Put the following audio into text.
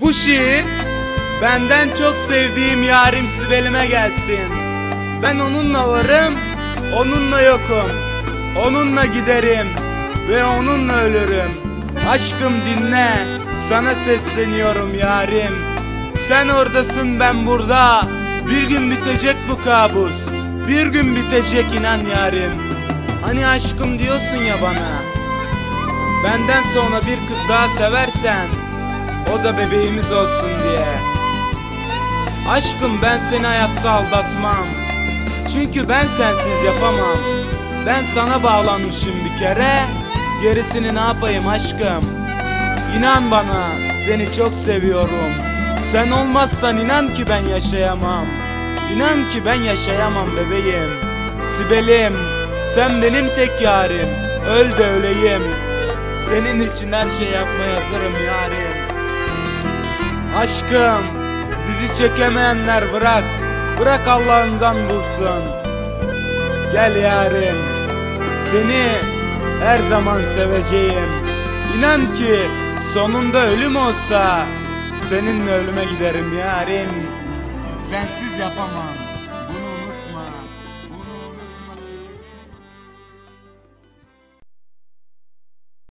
Bu şiir benden çok sevdiğim yarim Sibel'ime gelsin. Ben onunla varım, onunla yokum. Onunla giderim ve onunla ölürüm. Aşkım dinle, sana sesleniyorum yarim. Sen oradasın ben burada. Bir gün bitecek bu kabus. Bir gün bitecek inan yarim. Hani aşkım diyorsun ya bana. Benden sonra bir kız daha seversen o da bebeğimiz olsun diye. Aşkım ben seni hayatta aldatmam. Çünkü ben sensiz yapamam. Ben sana bağlanmışım bir kere. Gerisini ne yapayım aşkım? İnan bana seni çok seviyorum. Sen olmazsan inan ki ben yaşayamam. İnan ki ben yaşayamam bebeğim. Sibelim sen benim tek yarim. Öl de öleyim. Senin için her şey yapmaya hazırım yarim. Aşkım bizi çekemeyenler bırak. Bırak Allah'ından bulsun. Gel yarim. Seni her zaman seveceğim. İnan ki sonunda ölüm olsa seninle ölüme giderim yarim. Sensiz yapamam. Bunu unutma.